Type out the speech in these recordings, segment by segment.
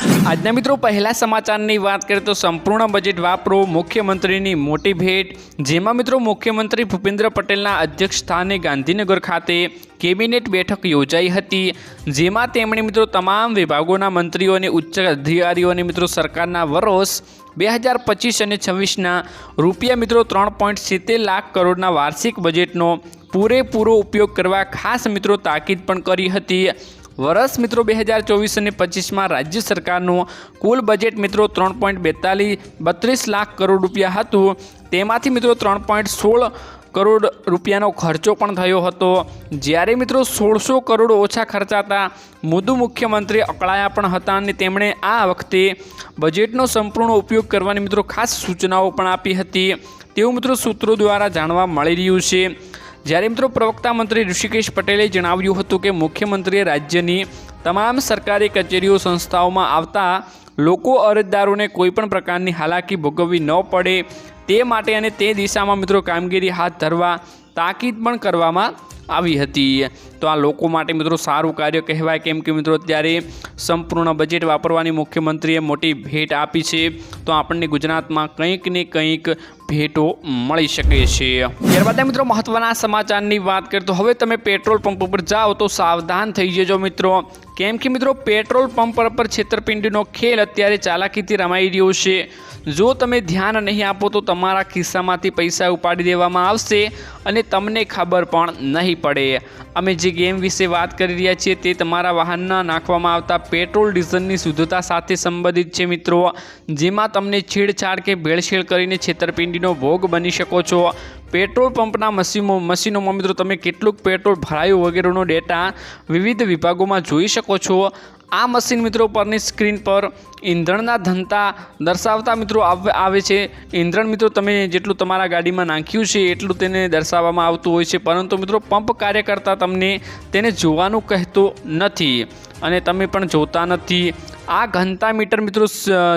આજના મિત્રો, પહેલા સમાચારની વાત કરીએ તો સંપૂર્ણ બજેટ વાપરો મુખ્યમંત્રીની મોટી ભેટ. જેમાં મિત્રો, મુખ્યમંત્રી ભૂપેન્દ્ર પટેલના અધ્યક્ષ સ્થાને ગાંધીનગર ખાતે કેબિનેટ બેઠક યોજાઈ હતી. જેમાં તેમણે મિત્રો તમામ વિભાગોના મંત્રીઓ અને ઉચ્ચ અધિકારીઓને મિત્રો સરકારના વરોસ બે હજાર પચીસ અને છવ્વીસના રૂપિયા મિત્રો ત્રણ પોઈન્ટ સિત્તેર લાખ કરોડના વાર્ષિક બજેટનો પૂરેપૂરો ઉપયોગ કરવા ખાસ મિત્રો તાકીદ પણ કરી હતી. વર્ષ મિત્રો બે હજાર ચોવીસ અને પચીસમાં રાજ્ય સરકારનું કુલ બજેટ મિત્રો ત્રણ પોઈન્ટ બેતાલીસ, બત્રીસ લાખ કરોડ રૂપિયા હતું. તેમાંથી મિત્રો ત્રણ પોઈન્ટ સોળ કરોડ રૂપિયાનો ખર્ચો પણ થયો હતો. જ્યારે મિત્રો સોળસો કરોડ ઓછા ખર્ચાતા મોદુ મુખ્યમંત્રી અકળાયા પણ હતા અને તેમણે આ વખતે બજેટનો સંપૂર્ણ ઉપયોગ કરવાની મિત્રો ખાસ સૂચનાઓ પણ આપી હતી. તેવું મિત્રો સૂત્રો દ્વારા જાણવા મળી રહ્યું છે. જ્યારે મિત્રો પ્રવક્તા મંત્રી ઋષિકેશ પટેલે જણાવ્યું હતું કે મુખ્યમંત્રીએ રાજ્યની તમામ સરકારી કચેરીઓ સંસ્થાઓમાં આવતા લોકો અરજદારોને કોઈપણ પ્રકારની હાલાકી ભોગવવી ન પડે તે માટે અને તે દિશામાં મિત્રો કામગીરી હાથ ધરવા તાકીદ પણ કરવામાં આવી હતી. તો આ લોકો માટે મિત્રો સારું કાર્ય કહેવાય. કેમ કે મિત્રો અત્યારે સંપૂર્ણ બજેટ વાપરવાની મુખ્યમંત્રીએ મોટી ભેટ આપી છે. તો આપણને ગુજરાતમાં કંઈક ને કંઈક ભેટો મળી શકે છે. ત્યારબાદ મિત્રો મહત્વના સમાચારની વાત કરીએ તો હવે તમે પેટ્રોલ પંપ ઉપર જાઓ તો સાવધાન થઈ જજો મિત્રો. કેમ કે મિત્રો પેટ્રોલ પંપ પર છેતરપિંડીનો ખેલ અત્યારે ચાલાકીથી રમાઈ રહ્યો છે. જો તમે ધ્યાન નહીં આપો તો તમારા ખિસ્સામાંથી પૈસા ઉપાડી દેવામાં આવશે અને તમને ખબર પણ નહીં પડે. અમે જે ગેમ વિશે વાત કરી રહ્યા છીએ તે તમારા વાહનના નાખવામાં આવતા પેટ્રોલ, ડીઝલની શુદ્ધતા સાથે સંબંધિત છે મિત્રો. જેમાં તમને છેડછાડ કે ભેળસેળ કરીને છેતરપિંડીનો ભોગ બની શકો છો. પેટ્રોલ પંપના મશીનો, મશીનોમાં મિત્રો તમે કેટલુંક પેટ્રોલ ભરાયું વગેરેનો ડેટા વિવિધ વિભાગોમાં જોઈ શકો છો. આ મશીન મિત્રો પરની સ્ક્રીન પર ઈંધણના ધનતા દર્શાવતા મિત્રો આવ- છે. ઈંધણ મિત્રો તમે જેટલું તમારા ગાડીમાં નાખ્યું છે, એટલું તેને દર્શાવવામાં આવતું હોય છે. પરંતુ મિત્રો પંપ કાર્ય કરતાં તમને તેને જોવાનું કહેતો નથી અને તમે પણ જોતા નથી. આ ઘનતા મીટર મિત્રો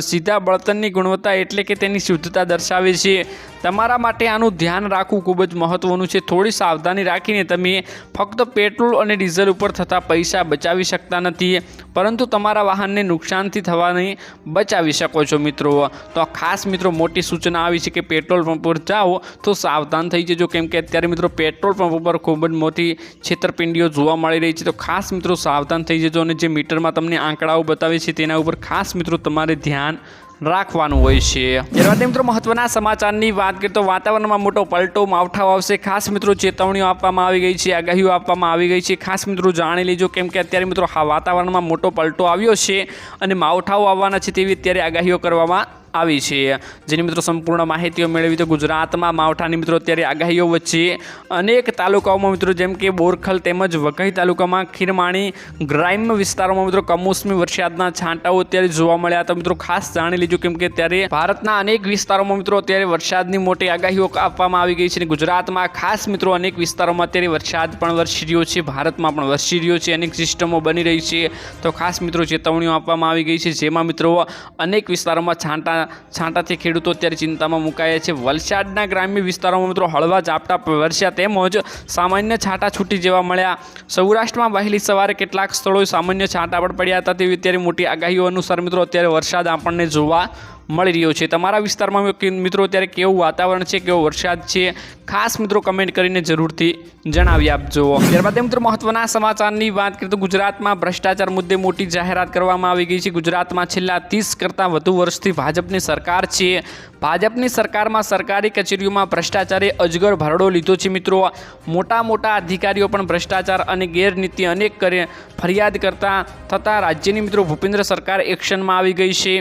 સીધા બળતણની ગુણવત્તા એટલે કે તેની શુદ્ધતા દર્શાવે છે. તમારા માટે આનું ધ્યાન રાખવું ખૂબ જ મહત્ત્વનું છે. થોડી સાવધાની રાખીને તમે ફક્ત પેટ્રોલ અને ડીઝલ ઉપર થતા પૈસા બચાવી શકતા નથી. પરંતુ તમારા વાહનને નુકસાનથી થવાની બચાવી શકો છો મિત્રો. તો ખાસ મિત્રો મોટી સૂચના આવી છે કે પેટ્રોલ પંપ પર જાઓ તો સાવધાન થઈ જજો. કેમ કે અત્યારે મિત્રો પેટ્રોલ પંપ ઉપર ખૂબ જ મોટી છેતરપિંડીઓ જોવા મળી રહી છે. તો ખાસ મિત્રો સાવધાન થઈ જજો અને જે મીટરમાં તમને આંકડાઓ બતાવે છે તેના ઉપર ખાસ મિત્રો તમારે ધ્યાન રાખવાનું હોય છે. ત્યારબાદ મિત્રો મહત્વના સમાચારની વાત કરીએ તો વાતાવરણમાં મોટો પલટો, માવઠાઓ આવશે. ખાસ મિત્રો ચેતવણીઓ આપવામાં આવી ગઈ છે, આગાહીઓ આપવામાં આવી ગઈ છે. ખાસ મિત્રો જાણી લેજો કેમ કે અત્યારે મિત્રો વાતાવરણમાં મોટો પલટો આવ્યો છે અને માવઠાઓ આવવાના છે તેવી અત્યારે આગાહીઓ કરવામાં આવી છે. જેની મિત્રો સંપૂર્ણ માહિતીઓ મેળવી તો ગુજરાતમાં માવઠાની મિત્રો અત્યારે આગાહીઓ વચ્ચે અનેક તાલુકાઓમાં મિત્રો જેમ કે બોરખલ તેમજ વઘઈ તાલુકામાં ખીરમાણી ગ્રામ્ય વિસ્તારોમાં મિત્રો કમોસમી વરસાદના છાંટાઓ અત્યારે જોવા મળ્યા. હતા મિત્રો ખાસ જાણી લીધું કેમ કે અત્યારે ભારતના અનેક વિસ્તારોમાં મિત્રો અત્યારે વરસાદની મોટી આગાહીઓ આપવામાં આવી ગઈ છે. અને ગુજરાતમાં ખાસ મિત્રો અનેક વિસ્તારોમાં અત્યારે વરસાદ પણ વરસી રહ્યો છે. ભારતમાં પણ વરસી રહ્યો છે. અનેક સિસ્ટમો બની રહી છે. તો ખાસ મિત્રો ચેતવણીઓ આપવામાં આવી ગઈ છે. જેમાં મિત્રો અનેક વિસ્તારોમાં છાંટા છાંટાથી ખેડૂતો અત્યારે ચિંતામાં મુકાયા છે. વલસાડના ગ્રામ્ય વિસ્તારોમાં મિત્રો હળવા ઝાપટા વરસ્યા તેમજ સામાન્ય છાંટા છૂટી જેવા મળ્યા. સૌરાષ્ટ્રમાં વહેલી સવારે કેટલાક સ્થળોએ સામાન્ય છાંટા પણ પડ્યા હતા. તેવી અત્યારે મોટી આગાહીઓ અનુસાર મિત્રો અત્યારે વરસાદ આપણને જોવા મળી રહ્યો છે. તમારા વિસ્તારમાં મિત્રો, અત્યારે કેવું વાતાવરણ છે, કેવો વરસાદ છે? ખાસ મિત્રો કમેન્ટ કરીને જરૂરથી જણાવી આપજો. ત્યારબાદ મિત્રો મહત્વના સમાચારની વાત કરીએ તો ગુજરાતમાં ભ્રષ્ટાચાર મુદ્દે મોટી જાહેરાત કરવામાં આવી ગઈ છે. ગુજરાતમાં છેલ્લા ત્રીસ કરતાં વધુ વર્ષથી ભાજપની સરકાર છે. ભાજપની સરકારમાં સરકારી કચેરીઓમાં ભ્રષ્ટાચારે અજગર ભરડો લીધો છે મિત્રો. મોટા મોટા અધિકારીઓ પણ ભ્રષ્ટાચાર અને ગેરનીતિ અનેક કરે ફરિયાદ કરતા થતાં રાજ્યની મિત્રો ભૂપેન્દ્ર સરકાર એક્શનમાં આવી ગઈ છે.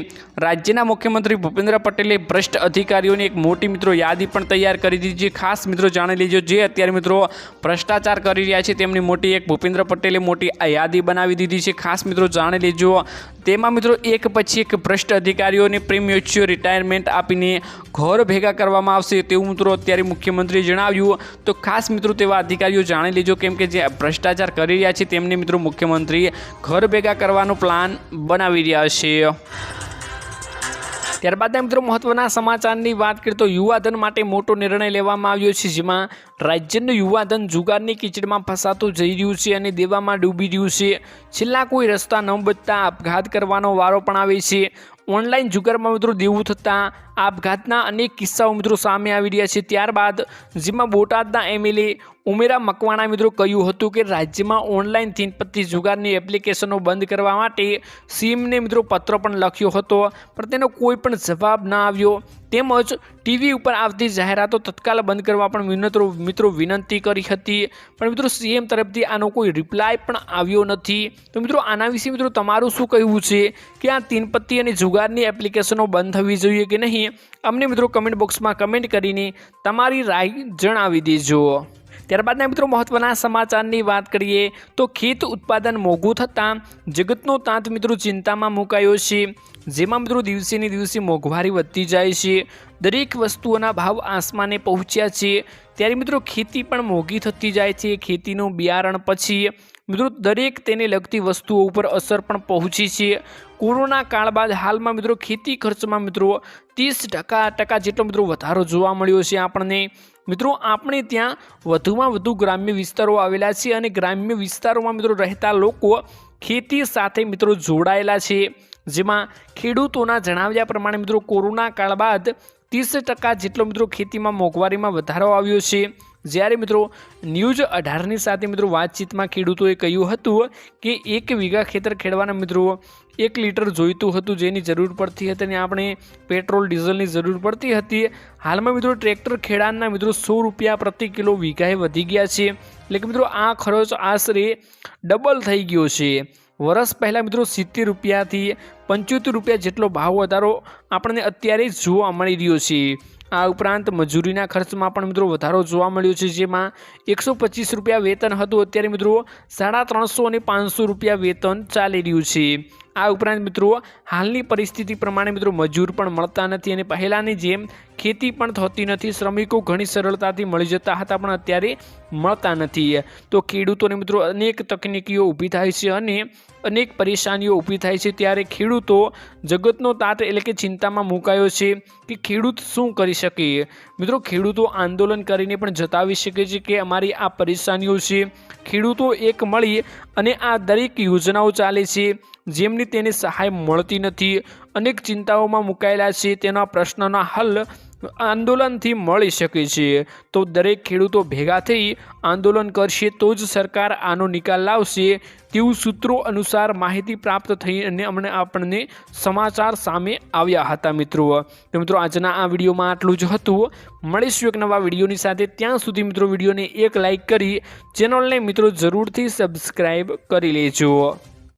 રાજ્યના મુખ્યમંત્રી ભૂપેન્દ્ર પટેલે ભ્રષ્ટ અધિકારીઓની એક મોટી મિત્રો યાદી પણ તૈયાર કરી દીધી છે. ખાસ મિત્રો જાણી લેજો, જે અત્યારે મિત્રો ભ્રષ્ટાચાર કરી રહ્યા છે, તેમની મોટી એક ભૂપેન્દ્ર પટેલે મોટી યાદી બનાવી દીધી છે. ખાસ મિત્રો જાણી લેજો તેમાં મિત્રો એક પછી એક ભ્રષ્ટ અધિકારીઓને પ્રીમ્યુચ્યુઅર રિટાયરમેન્ટ આપીને ઘર ભેગા કરવામાં આવશે તેવું મિત્રો અત્યારે મુખ્યમંત્રીએ જણાવ્યું. તો ખાસ મિત્રો તેવા અધિકારીઓ જાણી લેજો કેમ કે જે ભ્રષ્ટાચાર કરી રહ્યા છે તેમને મિત્રો મુખ્યમંત્રી ઘર ભેગા કરવાનો પ્લાન બનાવી રહ્યા છે. ત્યારબાદ મિત્રો મહત્વના સમાચારની વાત કરીએ તો યુવાધન માટે મોટો નિર્ણય લેવામાં આવ્યો છે, જેમાં રાજ્યનું યુવાધન જુગારની કીચડમાં ફસાતું જઈ રહ્યું છે અને દેવામાં ડૂબી રહ્યું છે. છેલ્લા કોઈ રસ્તા ન બચતા આપઘાત કરવાનો વારો પણ આવે છે. ઓનલાઈન જુગારમાં મિત્રો દેવું થતાં આપઘાતના અનેક કિસ્સાઓ મિત્રો સામે આવી રહ્યા છે. ત્યારબાદ જેમાં બોટાદના એમએલએ ઉમેરા મકવાણા મિત્રો કહ્યું હતું કે રાજ્યમાં ઓનલાઈન થીનપત્તી જુગારની એપ્લિકેશનો બંધ કરવા માટે સીએમને મિત્રો પત્ર પણ લખ્યો હતો, પણ તેનો કોઈ પણ જવાબ ના આવ્યો. તેમજ ટીવી ઉપર આવતી જાહેરાતો તત્કાલ બંધ કરવા પણ મિત્રો મિત્રો વિનંતી કરી હતી. પણ મિત્રો સીએમ તરફથી આનો કોઈ રિપ્લાય પણ આવ્યો નથી. તો મિત્રો, આના વિશે મિત્રો તમારું શું કહેવું છે? કે આ તીનપત્તી અને જુગારની એપ્લિકેશનો બંધ થવી જોઈએ કે નહીં? અમને મિત્રો કમેન્ટ બોક્સમાં કમેન્ટ કરીને તમારી રાય જણાવી દેજો. ત્યારબાદના મિત્રો મહત્વના સમાચારની વાત કરીએ તો ખેત ઉત્પાદન મોંઘું થતાં જગતનો તાંત મિત્રો ચિંતામાં મુકાયો છે. જેમાં મિત્રો દિવસે ને દિવસે મોંઘવારી વધતી જાય છે. દરેક વસ્તુઓના ભાવ આસમાને પહોંચ્યા છે. ત્યારે મિત્રો ખેતી પણ મોંઘી થતી જાય છે. ખેતીનું બિયારણ પછી મિત્રો દરેક તેને લગતી વસ્તુઓ ઉપર અસર પણ પહોંચી છે. કોરોના કાળ બાદ હાલમાં મિત્રો ખેતી ખર્ચમાં મિત્રો ત્રીસ ટકા ટકા જેટલો મિત્રો વધારો જોવા મળ્યો છે આપણને. મિત્રો, આપણે ત્યાં વધુમાં વધુ ગ્રામ્ય વિસ્તારો આવેલા છે અને ગ્રામ્ય વિસ્તારોમાં મિત્રો રહેતા લોકો ખેતી સાથે મિત્રો જોડાયેલા છે. જેમાં ખેડૂતોના જણાવ્યા પ્રમાણે મિત્રો કોરોના કાળ બાદ ત્રીસ ટકા જેટલો મિત્રો ખેતીમાં મોંઘવારીમાં વધારો આવ્યો છે. જ્યારે મિત્રો ન્યૂઝ અઢારની સાથે મિત્રો વાતચીતમાં ખેડૂતોએ કહ્યું હતું કે એક વીઘા ખેતર ખેડવાના મિત્રો એક લીટર જોઈતું હતું જેની જરૂર પડતી હતી અને આપણે પેટ્રોલ, ડીઝલની જરૂર પડતી હતી. હાલમાં મિત્રો ટ્રેક્ટર ખેડાણના મિત્રો સો રૂપિયા પ્રતિ કિલો વીઘાએ વધી ગયા છે. એટલે કે મિત્રો આ ખર્ચ આશરે ડબલ થઈ ગયો છે. વર્ષ પહેલાં મિત્રો સિત્તેર રૂપિયાથી પંચોતેર રૂપિયા જેટલો ભાવ વધારો આપણને અત્યારે જોવા મળી રહ્યો છે. આ ઉપરાંત મજૂરીના ખર્ચમાં પણ મિત્રો વધારો જોવા મળ્યો છે, જેમાં એકસો પચીસ રૂપિયા વેતન હતું. અત્યારે મિત્રો સાડા ત્રણસો અને પાંચસો રૂપિયા વેતન ચાલી રહ્યું છે. આ ઉપરાંત મિત્રો હાલની પરિસ્થિતિ પ્રમાણે મિત્રો મજૂર પણ મળતા નથી અને પહેલાંની જેમ ખેતી પણ થતી નથી, શ્રમિકો ઘણી સરળતાથી મળી જતા હતા, પણ અત્યારે મળતા નથી. તો ખેડૂતોને મિત્રો અનેક તકનીકીઓ ઊભી થાય છે અને અનેક પરેશાનીઓ ઊભી થાય છે. ત્યારે ખેડૂતો જગતનો તાત એટલે કે ચિંતામાં મુકાયો છે કે ખેડૂત શું કરી શકે? મિત્રો, ખેડૂતો આંદોલન કરીને પણ જતાવી શકે છે કે અમારી આ પરેશાનીઓ છે. ખેડૂતો એક મળી અને આ દરેક યોજનાઓ ચાલે છે. જેમની તેને સહાય મળતી નથી. અનેક ચિંતાઓમાં મુકાયેલા છે, તેના પ્રશ્નના હલ આંદોલનથી મળી શકે છે. તો દરેક ખેડૂતો ભેગા થઈ આંદોલન કરશે, તો જ સરકાર આનો નિકાલ લાવશે. તેવું સૂત્રો અનુસાર માહિતી પ્રાપ્ત થઈ અને અમને આપણને સમાચાર સામે આવ્યા હતા મિત્રો. તો મિત્રો, આજના આ વિડીયોમાં આટલું જ હતું. મળીશું એક નવા વિડીયોની સાથે. ત્યાં સુધી મિત્રો, વિડીયોને એક લાઇક કરી, ચેનલને મિત્રો જરૂરથી સબસ્ક્રાઈબ કરી લેજો.